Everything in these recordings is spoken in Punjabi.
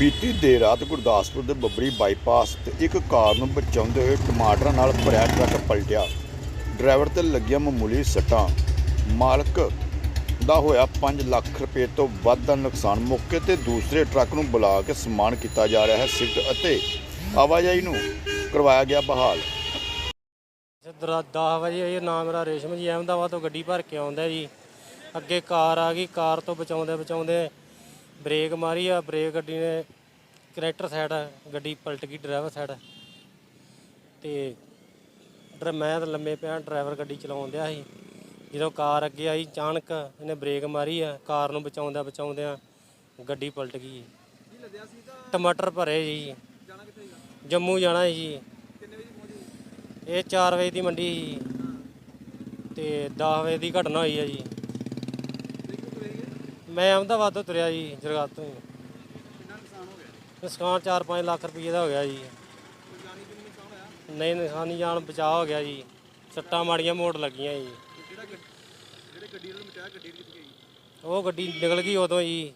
ਬੀਤੀ ਦੇਰ ਰਾਤ ਗੁਰਦਾਸਪੁਰ ਦੇ ਬੱਬਰੀ ਬਾਈਪਾਸ ਤੇ ਇੱਕ ਕਾਰ ਨੂੰ ਬਚਾਉਂਦੇ ਹੋਏ ਟਮਾਟਰਾਂ ਨਾਲ ਭਰਿਆ ਟਰੱਕ ਪਲਟਿਆ। ਡਰਾਈਵਰ ਤੇ ਲੱਗੀਆਂ ਮਾਮੂਲੀ ਸੱਟਾਂ। ਮਾਲਕ ਦਾ ਹੋਇਆ 5 ਲੱਖ ਰੁਪਏ ਤੋਂ ਵੱਧ ਦਾ ਨੁਕਸਾਨ। ਮੌਕੇ ਤੇ ਦੂਸਰੇ ਟਰੱਕ ਨੂੰ ਬੁਲਾ ਕੇ ਸਮਾਨ ਕੀਤਾ ਜਾ ਰਿਹਾ ਹੈ। ਸਿਫਟ ਅਤੇ ਆਵਾਜਾਈ ਨੂੰ ਕਰਵਾਇਆ ਗਿਆ ਬਹਾਲ। ਦਰਾ 10 ਵਜੇ ਇਹ ਨਾਮ ਮੇਰਾ ਰੇਸ਼ਮ ਜੀ ਅਹਿਮਦਾਬਾਦ ਤੋਂ ਗੱਡੀ ਭਰ ਕੇ ਆਉਂਦਾ ਜੀ। ਅੱਗੇ ਕਾਰ ਆ ਗਈ। ਕਾਰ ਤੋਂ ਬਚਾਉਂਦੇ ਬਚਾਉਂਦੇ ਬ੍ਰੇਕ ਮਾਰੀ ਆ, ਬ੍ਰੇਕ ਗੱਡੀ ਨੇ ਕਰੈਕਟਰ ਸਾਈਡ ਗੱਡੀ ਪਲਟ ਗਈ ਡਰਾਈਵਰ ਸਾਈਡ ਤੇ ਡਰ, ਮੈਂ ਤਾਂ ਲੰਮੇ ਪਿਆ ਡਰਾਈਵਰ ਗੱਡੀ ਚਲਾਉਣ ਡਿਆ ਸੀ। ਜਦੋਂ ਕਾਰ ਅੱਗੇ ਆਈ, ਅਚਾਨਕ ਇਹਨੇ ਬ੍ਰੇਕ ਮਾਰੀ ਆ, ਕਾਰ ਨੂੰ ਬਚਾਉਂਦਾ ਬਚਾਉਂਦਿਆਂ ਗੱਡੀ ਪਲਟ ਗਈ। ਟਮਾਟਰ ਭਰੇ ਜੀ। ਜੰਮੂ ਜਾਣਾ ਸੀ ਜੀ। ਇਹ 4 ਵਜੇ ਦੀ ਮੰਡੀ ਸੀ ਤੇ 10 ਵਜੇ ਦੀ ਘਟਨਾ ਹੋਈ ਆ ਜੀ। ਮੈਂ ਅਹਿਮਦਾਬਾਦ ਤੋਂ ਤੁਰਿਆ ਜੀ ਜਰਗਾਤ ਤੋਂ ਨੁਕਸਾਨ 4-5 ਲੱਖ ਰੁਪਏ ਦਾ ਹੋ ਗਿਆ ਜੀ। ਨਹੀਂ ਨੁਕਸਾਨੀ ਜਾਨ ਬਚਾਅ ਹੋ ਗਿਆ ਜੀ। ਸੱਟਾਂ ਮਾੜੀਆਂ ਮੋੜ ਲੱਗੀਆਂ ਜੀ। ਉਹ ਗੱਡੀ ਨਿਕਲ ਗਈ ਉਦੋਂ ਜੀ।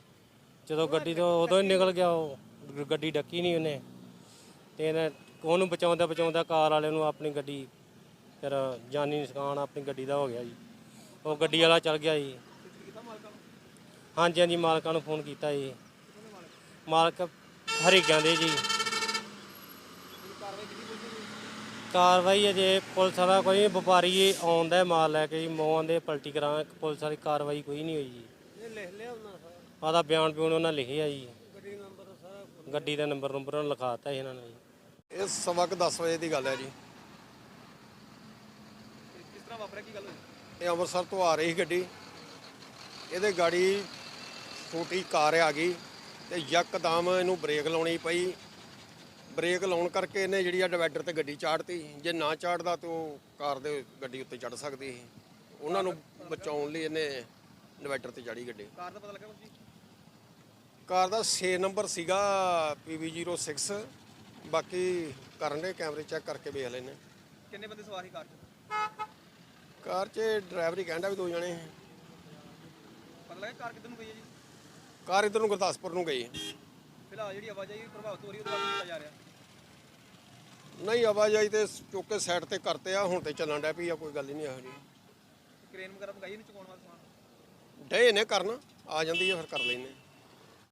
ਜਦੋਂ ਗੱਡੀ ਤੋਂ ਉਦੋਂ ਹੀ ਨਿਕਲ ਗਿਆ ਉਹ। ਗ- ਗੱਡੀ ਡੱਕੀ ਨਹੀਂ ਉਹਨੇ। ਤੇ ਇਹਨੇ ਉਹਨੂੰ ਬਚਾਉਂਦਾ ਬਚਾਉਂਦਾ ਕਾਰ ਵਾਲੇ ਨੂੰ ਆਪਣੀ ਗੱਡੀ ਫਿਰ ਜਾਨੀ ਨੁਕਸਾਨ ਆਪਣੀ ਗੱਡੀ ਦਾ ਹੋ ਗਿਆ ਜੀ। ਉਹ ਗੱਡੀ ਵਾਲਾ ਚੱਲ ਗਿਆ ਜੀ। ਹਾਂਜੀ ਹਾਂਜੀ ਮਾਲਕਾਂ ਨੂੰ ਫੋਨ ਕੀਤਾ ਜੀ। ਮਾਲਕ ਹਰੀਗਾਂ ਦੇ ਜੀ। ਕਾਰਵਾਈ ਅਜੇ ਪੁਲਿਸ ਵਾਲਾ ਕੋਈ ਨਹੀਂ, ਵਪਾਰੀ ਆਉਂਦਾ ਹੈ ਮਾਲ ਲੈ ਕੇ ਜੀ ਮੋਹਾਂ ਦੇ ਪਲਟੀ ਕਰਾਂ ਪੁਲਿਸ ਵਾਲੀ ਕਾਰਵਾਈ ਕੋਈ ਨਹੀਂ ਹੋਈ ਜੀ। ਇਹ ਲਿਖ ਲਿਆ ਉਹਨਾਂ ਆਦਾ ਬਿਆਨ ਬਿਊਨ ਉਹਨਾਂ ਲਿਖਿਆ ਜੀ। ਗੱਡੀ ਨੰਬਰ ਸਾਰਾ ਗੱਡੀ ਦਾ ਨੰਬਰ ਨੰਬਰ ਉਹਨਾਂ ਲਿਖਾਤਾ ਜੀ ਇਹਨਾਂ ਨੇ ਜੀ। ਇਹ ਸਵਾ ਕੁ 10 ਵਜੇ ਦੀ ਗੱਲ ਹੈ ਜੀ। ਕਿਸ ਤਰ੍ਹਾਂ ਵਾਪਰਿਆ ਕੀ ਗੱਲ ਹੋਈ? ਇਹ ਅੰਮ੍ਰਿਤਸਰ ਤੋਂ ਆ ਰਹੀ ਸੀ ਗੱਡੀ। ਇਹਦੇ ਗਾੜੀ ਛੋਟੀ ਕਾਰ ਆ ਗਈ ਤੇ ਯਕਦਮ ਇਹਨੂੰ ਬ੍ਰੇਕ ਲਾਉਣੀ ਪਈ। ਬ੍ਰੇਕ ਲਾਉਣ ਕਰਕੇ ਇਹਨੇ ਜਿਹੜੀ ਆ ਡਿਵਾਈਡਰ ਤੇ ਗੱਡੀ ਚਾੜਤੀ। ਜੇ ਨਾ ਚਾੜਦਾ ਤੇ ਉਹ ਕਾਰ ਦੇ ਗੱਡੀ ਉੱਤੇ ਚੜ ਸਕਦੀ ਸੀ। ਉਹਨਾਂ ਨੂੰ ਬਚਾਉਣ ਲਈ ਇਹਨੇ ਡਿਵਾਈਡਰ ਤੇ ਚੜੀ ਗੱਡੀ। ਕਾਰ ਦਾ ਪਤਾ ਲੱਗਾ ਕੁਝ ਕਾਰ ਦਾ 6 ਨੰਬਰ ਸੀਗਾ PV06 ਬਾਕੀ ਕਰਨ ਦੇ ਕੈਮਰੇ ਚੈੱਕ ਕਰਕੇ ਵੇਖ ਲੈਨੇ ਕਿੰਨੇ ਬੰਦੇ ਸਵਾਰ ਸੀ ਕਾਰ 'ਚ? ਕਾਰ 'ਚ ਡਰਾਈਵਰ ਹੀ ਕਹਿੰਦਾ ਵੀ ਦੋ ਜਣੇ। ਪਤਾ ਲੱਗਾ ਕਾਰ ਕਿੱਧਰ ਨੂੰ ਗਈ ਹੈ ਜੀ? ਕਾਰ ਇਧਰ ਨੂੰ ਗੁਰਦਾਸਪੁਰ ਨੂੰ ਗਈ। ਫਿਲਹਾਲ ਜਿਹੜੀ ਆਵਾਜਾਈ ਪ੍ਰਭਾਵਿਤ ਹੋ ਰਹੀ ਉਹਦੇ ਬਾਰੇ ਕੀ ਕੀਤਾ ਜਾ ਰਿਹਾ। ਨਹੀਂ ਆਵਾਜਾਈ ਤੇ ਚੁੱਕ ਸਾਈਡ ਤੇ ਕਰਤੇ ਆ ਹੁਣ ਤੇ ਚੱਲਣ ਡੈ ਪਈ ਆ ਕੋਈ ਗੱਲ ਹੀ ਨਹੀਂ ਇਹੋ ਜੀ ਕ੍ਰੇਨ ਵਗੈਰਾ ਮੰਗਾਈ ਨਹੀਂ ਚੁਕਾਉਣ ਵਾਸਤੇ ਸਮਾਨ? ਡੇ ਨੇ ਕਰਨ ਆ ਜਾਂਦੀ ਆ ਫਿਰ ਕਰ ਲੈਨੇ